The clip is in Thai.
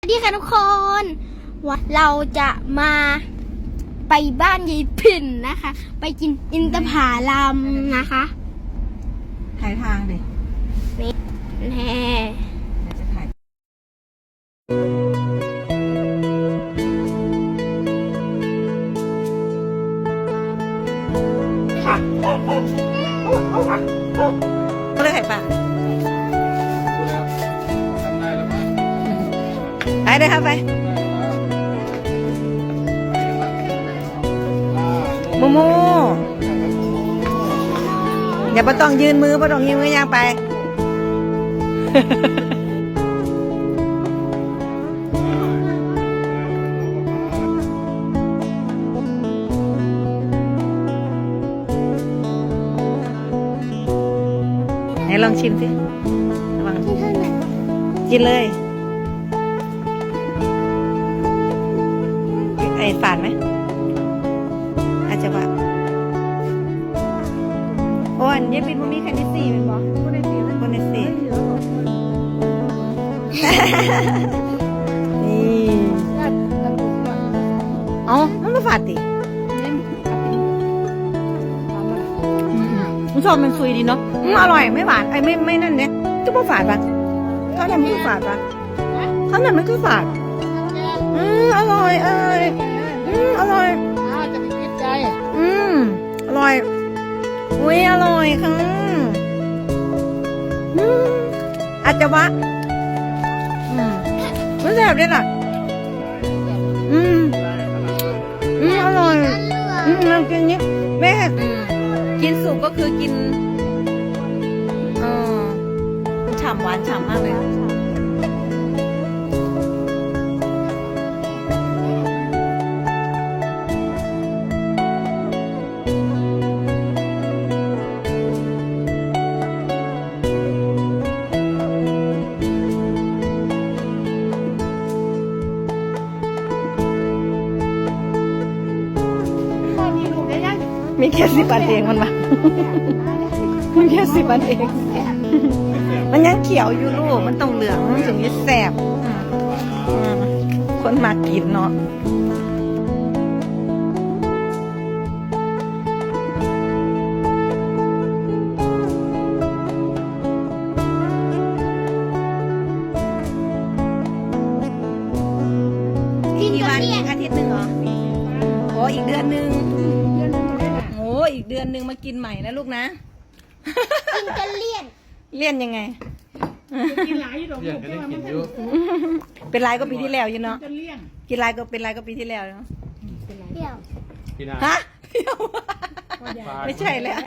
สวัสดีค่ะทุกคนวันเราจะมาไปบ้านยายพินนะคะ ไปกินอินทผาลัมนะคะถ่ายทางดิแน่เดี๋ยวจะถ่ายก็เลยถ่ายปะ เลยครับไปอ่าโมโมอย่าไปต้องยืนมือไปต้องยืนมือย่างไปไหนลองชิมสิระวังกินเลย ไอ้ฝาดไหมอาจจะว่าโอ้อันนี้เป็นมันมีแค่ในสี่เป็นบอคนในสี่คนในสี่นี่เอ้ามันก็ฝาดติมันชอบมันซุยดีเนาะอืมอร่อยไม่หวานไอ้ไม่ไม่นั่นเนี่ยจะมาฝาดปะข้าวหน้ามันก็ฝาดปะข้าวหน้ามันก็ฝาดอืมอร่อยอร่อย อืมอร่อย อ้าวจะไปคิดใจอืมอร่อย อุ้ยอร่อยค่ะอืมอาจจะวะอืมไม่แซ่บเลยน่ะอืมอืมอร่อยอืมลองกินนี้แม่อืมกินสุกก็คือกินเออมันฉ่ำหวานฉ่ำมากเลย มีแค่สิบอันเองมันมามีแค่สิบอันเอง มันยังเขียวอยู่ลูก มันต้องเหลืองมันถึงจะแสบอืมอืมคนมากินเนาะกินกี่จนวันเลี่ยอีนกอาทิตย์หนึ่งเหรอโอ้อีกเดือนหนึ่งโอ้อีกเดือนหนึ่งมากินใหม่นะลูกนะ กินจนเลี่ยนเลี่ยนยังไงเรียกกันได้กินอยู่เป็นไรก็ปีที่แล้วอยู่เนาะ จะเลี่ยงกินไรก็เป็นไรก็ปีที่แล้วเนาะ เปรี้ยว พี่นาฮะปลาไม่ใช่แล้ว